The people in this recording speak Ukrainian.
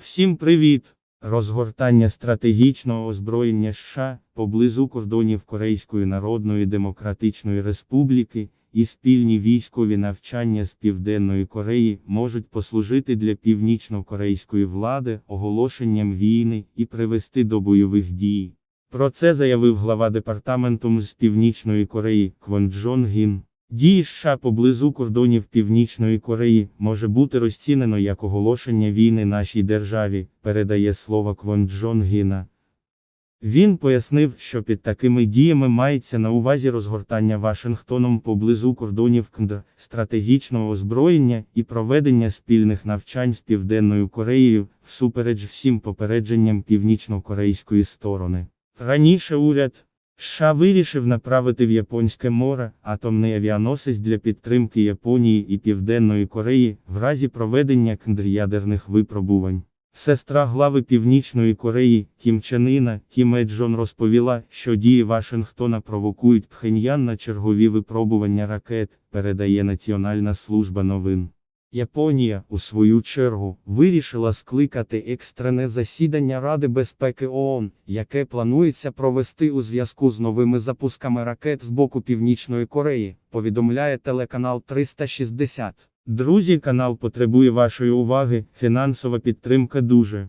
Всім привіт! Розгортання стратегічного озброєння США поблизу кордонів Корейської Народної Демократичної Республіки і спільні військові навчання з Південної Кореї можуть послужити для північно-корейської влади оголошенням війни і привести до бойових дій. Про це заявив глава департаменту з Північної Кореї Квон Джон Гін. Дії США поблизу кордонів Північної Кореї може бути розцінено як оголошення війни нашій державі, передає слово Квон Джон Гіна. Він пояснив, що під такими діями мається на увазі розгортання Вашингтоном поблизу кордонів КНДР, стратегічного озброєння і проведення спільних навчань з Південною Кореєю, всупереч всім попередженням північно-корейської сторони. Раніше уряд США вирішив направити в Японське море атомний авіаносець для підтримки Японії і Південної Кореї в разі проведення ядерних випробувань. Сестра глави Північної Кореї Кім Чен Іна Кім Е Джон розповіла, що дії Вашингтона провокують Пхеньян на чергові випробування ракет, передає Національна служба новин. Японія, у свою чергу, вирішила скликати екстрене засідання Ради безпеки ООН, яке планується провести у зв'язку з новими запусками ракет з боку Північної Кореї, повідомляє телеканал 360. Друзі, канал потребує вашої уваги, фінансова підтримка дуже